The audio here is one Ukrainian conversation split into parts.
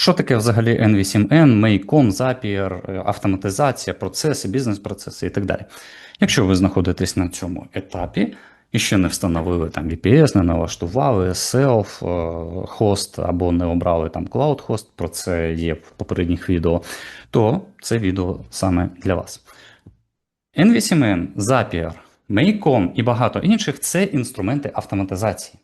Що таке взагалі N8N, Maycom, Zapier, автоматизація, процеси, бізнес-процеси і так далі. Якщо ви знаходитесь на цьому етапі і ще не встановили там VPS, не налаштували self е, хост або не обрали там cloud host, про це є в попередніх відео, то це відео саме для вас. N8N, Zapier, Maycom і багато інших це інструменти автоматизації.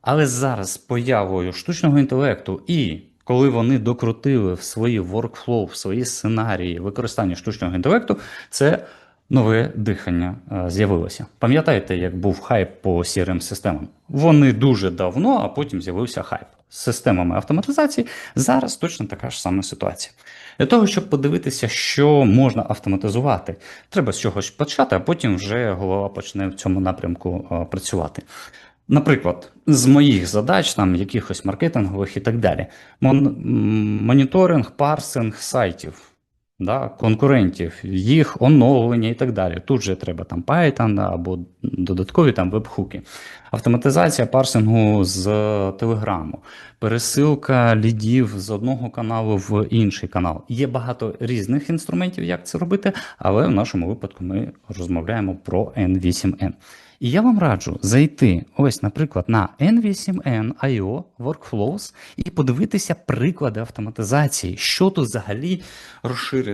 Але зараз з появою штучного інтелекту і коли вони докрутили в свої workflow, в свої сценарії використання штучного інтелекту, це нове дихання е, з'явилося. Пам'ятаєте, як був хайп по crm системам Вони дуже давно, а потім з'явився хайп. З системами автоматизації зараз точно така ж сама ситуація. Для того, щоб подивитися, що можна автоматизувати, треба з чогось почати, а потім вже голова почне в цьому напрямку е, працювати. Наприклад, з моїх задач, там якихось маркетингових і так далі, Мон, моніторинг, парсинг сайтів, да, конкурентів, їх оновлення і так далі. Тут же треба там Python або додаткові там веб-хуки. Автоматизація парсингу з Телеграму, пересилка лідів з одного каналу в інший канал. Є багато різних інструментів, як це робити, але в нашому випадку ми розмовляємо про N8N. І я вам раджу зайти, ось, наприклад, на N8N IO Workflows і подивитися приклади автоматизації, що тут взагалі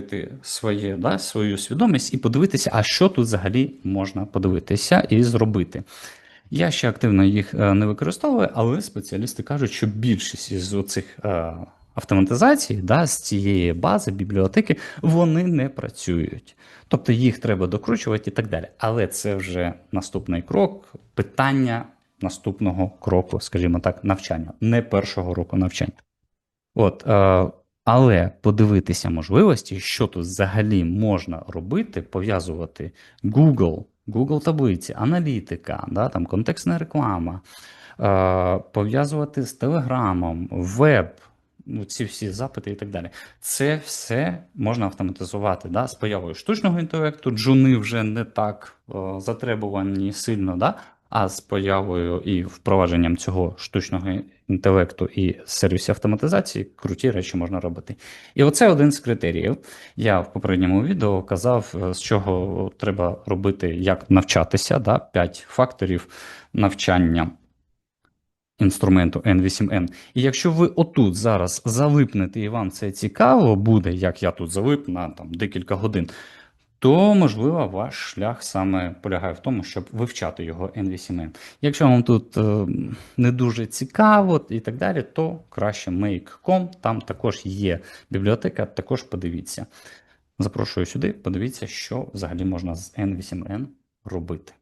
розширити своє, да, свою свідомість і подивитися, а що тут взагалі можна подивитися і зробити. Я ще активно їх е, не використовую, але спеціалісти кажуть, що більшість із цих автоматизацій, да, з цієї бази, бібліотеки, вони не працюють. Тобто їх треба докручувати і так далі. Але це вже наступний крок, питання наступного кроку, скажімо так, навчання, не першого року навчання. От, е, але подивитися можливості, що тут взагалі можна робити, пов'язувати Google, Google таблиці, аналітика, да, там контекстна реклама, е, пов'язувати з Телеграмом, веб ну, ці всі запити і так далі. Це все можна автоматизувати. Да? З появою штучного інтелекту, джуни вже не так о, затребувані сильно, да? а з появою і впровадженням цього штучного інтелекту і сервісів автоматизації круті речі можна робити. І оце один з критеріїв. Я в попередньому відео казав, е, з чого треба робити, як навчатися, да? 5 факторів навчання інструменту N8N. І якщо ви отут зараз залипнете і вам це цікаво буде, як я тут залип на там, декілька годин, то, можливо, ваш шлях саме полягає в тому, щоб вивчати його N8N. Якщо вам тут е, не дуже цікаво і так далі, то краще make.com, там також є бібліотека, також подивіться. Запрошую сюди, подивіться, що взагалі можна з N8N робити.